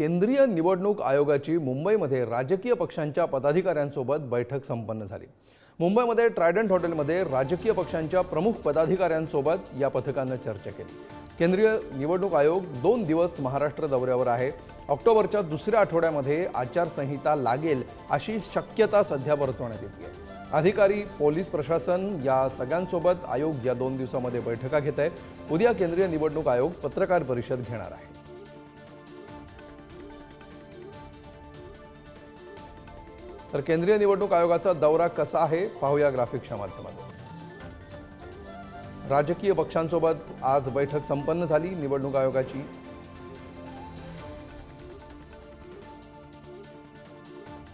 केंद्रीय निवडणूक आयोगाची मुंबईमध्ये राजकीय पक्षांच्या पदाधिकाऱ्यांसोबत बैठक संपन्न झाली. मुंबईमध्ये ट्रायडंट हॉटेलमध्ये राजकीय पक्षांच्या प्रमुख पदाधिकाऱ्यांसोबत या पथकानं चर्चा केली. केंद्रीय निवडणूक आयोग दोन दिवस महाराष्ट्र दौऱ्यावर आहे. ऑक्टोबरच्या दुसऱ्या आठवड्यामध्ये आचारसंहिता लागेल अशी शक्यता सध्या वर्तवण्यात येते आहे. अधिकारी पोलीस प्रशासन या सगळ्यांसोबत आयोग या दोन दिवसामध्ये बैठका घेत आहे. उद्या केंद्रीय निवडणूक आयोग पत्रकार परिषद घेणार आहे. तर केंद्रीय निवडणूक आयोगाचा दौरा कसा आहे पाहूया ग्राफिक्सच्या माध्यमातून. राजकीय पक्षांसोबत आज बैठक संपन्न झाली निवडणूक आयोगाची.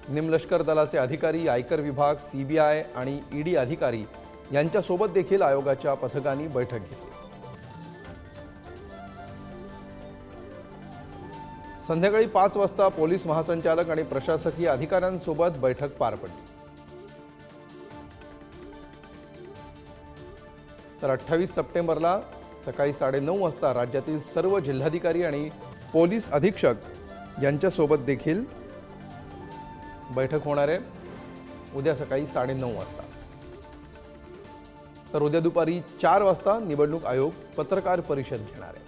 निमलष्कर दलाचे अधिकारी आयकर विभाग सीबीआय आणि ईडी अधिकारी यांच्यासोबत देखील आयोगाच्या पथकांनी बैठक घेतली. संध्याकाळी पाच वाजता पोलीस महासंचालक आणि प्रशासकीय अधिकाऱ्यांसोबत बैठक पार पडली. तर अठ्ठावीस सप्टेंबरला सकाळी साडेनऊ वाजता राज्यातील सर्व जिल्हाधिकारी आणि पोलीस अधीक्षक यांच्यासोबत देखील बैठक होणार आहे. उद्या सकाळी साडेनऊ वाजता. तर उद्या दुपारी चार वाजता निवडणूक आयोग पत्रकार परिषद घेणार आहे.